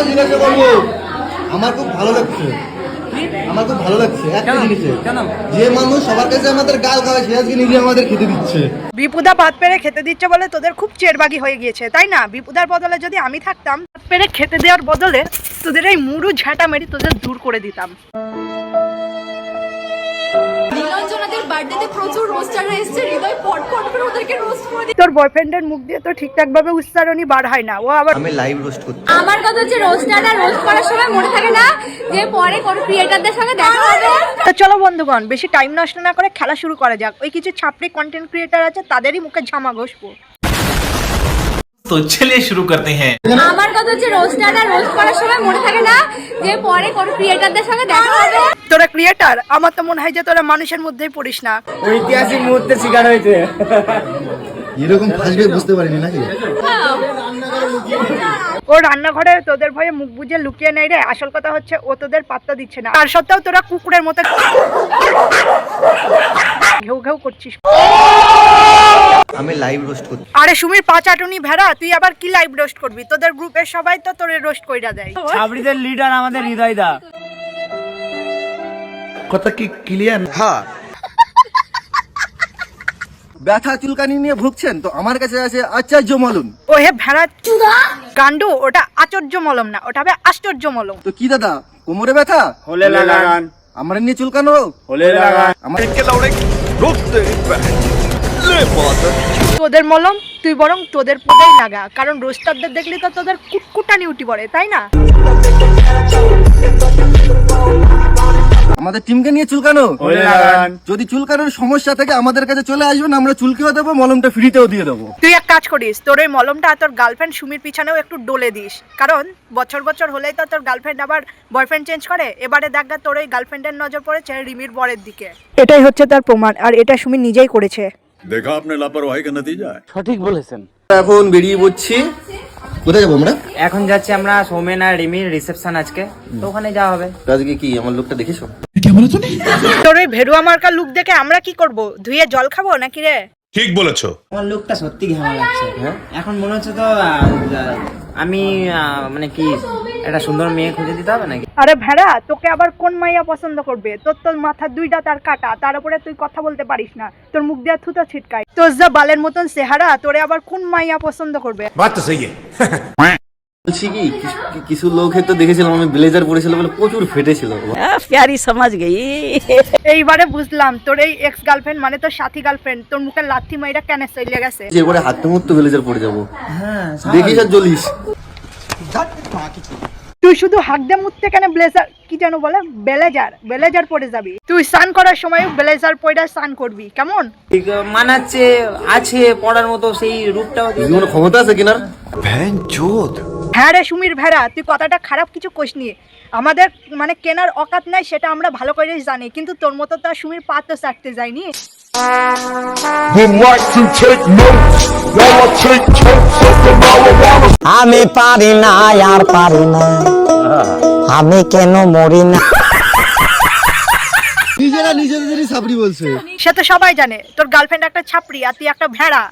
একটা জিজ্ঞাসা করব। আমার খুব ভালো লাগছে। আমার খুব ভালো লাগছে একটা জিনিসে। যে মানুষ সবার কাছে আমাদের গাল খাওয়ায় সে আজকে নিজে আমাদের খেতে দিচ্ছে। বিপুদা ভাত পেরে খেতে দিচ্ছে বলে তোদের খুব চেরবাগি হয়ে গিয়েছে তাই না? বিপুদার বদলে যদি আমি থাকতাম ভাত পেরে খেতে দেওয়ার বদলে তোদের এই মুড়ু ঝাঁটা মেরে তোদের দূর করে দিতাম। নীলাঞ্জনাদের বার্থডেতে প্রচুর রোস্টাররা এসছে হৃদয় পট পট করে ওদেরকে রোস্ট করে দিচ্ছে তোর বয়ফ্রেন্ডের মুখ দিয়ে তো ঠিকঠাক ভাবে উচ্চারণই বার হয় না। ও আবার আমি লাইভ রোস্ট করছি আমার কথা হচ্ছে রোস্টাররা রোস্ট করার সময় মনে থাকে না যে পরে কোনো ক্রিয়েটরদের সঙ্গে দেখা হবে। তো চলো বন্ধুগণ বেশি টাইম নষ্ট না করে খেলা শুরু করা যাক। ওই কিছু ছাপড়ি কন্টেন্ট ক্রিয়েটার আছে তাদেরই মুখে ঝামা ঘষবো। তো চলে শুরু করতে হ্যাঁ। আমার কথা হচ্ছে রোজ রোস্টাররা রোজ করার সময় মনে থাকে না যে পরে কোন ক্রিয়েটরদের সঙ্গে দেখা হবে। তোরা ক্রিয়েটর আমার তো মনে হয় যে তোরা মানুষের মধ্যেই পড়িস না। ঐতিহাসিক মুহূর্তে শিকার হয়েছে। এরকম ফাঁসবে বুঝতে পারিনি নাকি? ও রান্নাঘরে তোদের ভয়ে মুখ বুঝে লুকিয়ে নেই রে। আসল কথা হচ্ছে ও তোদের পাত্তা দিচ্ছে না। আর সত্ত্বেও তোরা কুকুরের মতো ঘেউ ঘেউ করছিস। আমি লাইভ রোস্ট করছি। আরে সুমির পাঁচ আটুনি ভেড়া তুই আবার কি লাইভ রোস্ট করবি? তোদের গ্রুপের সবাই তো তোরে রোস্ট কইরা দেয়। ছাবড়িদের লিডার আমাদের হৃদয় দা। কথা কি ক্লিয়ার হ্যাঁ। ব্যথা চুলকানি নিয়ে ভুগছেন? তো আমার কাছে আছে আচার্য মলম। ও হে ভেড়া গান্ডু ওটা আচর্য মলম না ওটা হবে আশ্চর্য মলম। তো কি দাদা কোমরে ব্যথা? হলে লাগান। আমার নিয়ে চুলকানো? হলে লাগান। আমার তোদের মলম তুই বরং তোদের পদেই লাগা কারণ রোস্টারদের দেখলি তো তোদের কুটকুটানি উঠি পড়ে তাই না? আমাদের টিমকে নিয়ে চুলকানো? যদি চুলকানোর সমস্যা থেকে আমাদের কাছে চলে আসবেন আমরা চুলকেও দেবো মলমটা ফ্রিতেও দিয়ে দেবো। তুই এক কাজ করিস তোর ওই মলমটা তোর গার্লফ্রেন্ড সুমির পিছনেও একটু ডলে দিস। কারণ বছর বছর হলেই তো তোর গার্লফ্রেন্ড আবার বয়ফ্রেন্ড চেঞ্জ করে এবারে দেখ তোর ওই গার্লফ্রেন্ডের নজর পড়েছে রিমির বরের দিকে। এটাই হচ্ছে তার প্রমাণ আর এটা সুমি নিজেই করেছে। দেখা আপনার লাপরওয়াহি কে নতিজা সঠিক বলেছেন এখন বেরিয়ে পড়ছি কোথায় যাব আমরা? এখন যাচ্ছি আমরা সোমেন আর রিমির রিসেপশন আজকে। তো ওখানে যাওয়া হবে। আজকে কি আমার লোকটা দেখেছ? কেমন তুমি তোর ওই ভেরুয়া মার্কা লুক দেখে আমরা কি করব? ধুয়ে জল খাব নাকি রে? ঠিক বলেছ। আমার লোকটা সত্যি ঘেমা লাগছে। হ্যাঁ? এখন মনে হচ্ছে তো আমি মানে কি একটা সুন্দর মেয়ে খুঁজে দিতে হবে নাকি আরে ভেড়া তোকে আবার কোন মাইয়া পছন্দ করবে তোর তোর মাথা দুইটা তার কাটা তার উপরে তুই কথা বলতে পারিস না তোর মুখ দিয়ে থুতো ছিটকায় তোর যা বালের মতন চেহারা তোরে আবার কোন মাইয়া পছন্দ করবে बात तो सही है বলছি কি কিছু- কিছু লোকের তো দেখেছিলাম আমি ব্লেজার পরেছিলাম বলে প্রচুর ফেটেছিল प्यारी समझ गई এইবারে বুঝলাম তোর এই এক্স গার্লফ্রেন্ড মানে তোর সাথী গার্লফ্রেন্ড তোর মুখে লাথি মাইরা কেন চলে গেছে যে এবারে হাতে মুহূর্ত ব্লেজার পরে যাবো হ্যাঁ দেখিস আর জ্বলিস তুই শুধু হাক দে মুততে কেন ব্লেজার কি যেন বলে? ব্লেজার ব্লেজার পরে যাবি। তুই স্নান করার সময় ব্লেজার পরে স্নান করবি কেমন? ঠিক মানাচ্ছে আছে পড়ার মতো সেই রূপটাও কোনো ক্ষমতা আছে কিনার? হ্যাঁ রে সুমির ভেড়া তুই কথাটা খারাপ কিছু কোষ নিয়ে আমাদের মানে কেনার অকাত নাই সেটা আমরা ভালো করে জানি কিন্তু তোর মতো তো সুমির পা তো চাটতে যায়নি. আমি পারি না আর পারি না। আমি কেন মরি না? নিজেরা নিজেদেরই সাবরি বলছে। সে তো সবাই জানে তোর গার্লফ্রেন্ড একটা ছাপড়ি আর তুই একটা ভেড়া।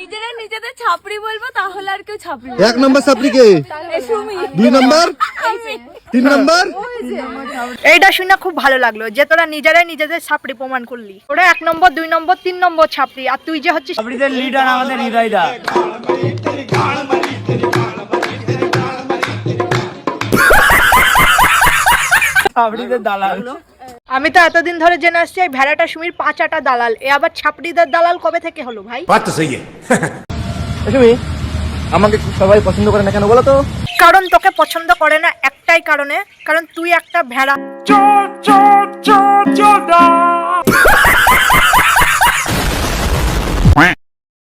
নিজেরা নিজেদের ছাপড়ি বলব তাহলে আর কেউ ছাপড়ি এক নম্বর সাবরি কে? দুই নম্বর? তিন নম্বর? এইটা শুনে খুব ভালো লাগল যে তোরা নিজেরাই নিজেদের ছাপড়ি প্রমাণ করলি। ওরা এক নম্বর দুই নম্বর তিন নম্বর ছাপড়ি আর তুই যে হচ্ছিস লিডার আমাদের আমি তো এতদিন ধরে জেনে আসছি এই ভেড়াটা সুমির পাঁচাটা দালাল। এ আবার ছাপড়িদার দালাল কবে থেকে হলো ভাই? বাত সুমি আমাকে সবাই পছন্দ করে না কেন বলো তো? কারণ তোকে পছন্দ করে না একটাই কারণে কারণ তুই একটা ভেড়া। চল চল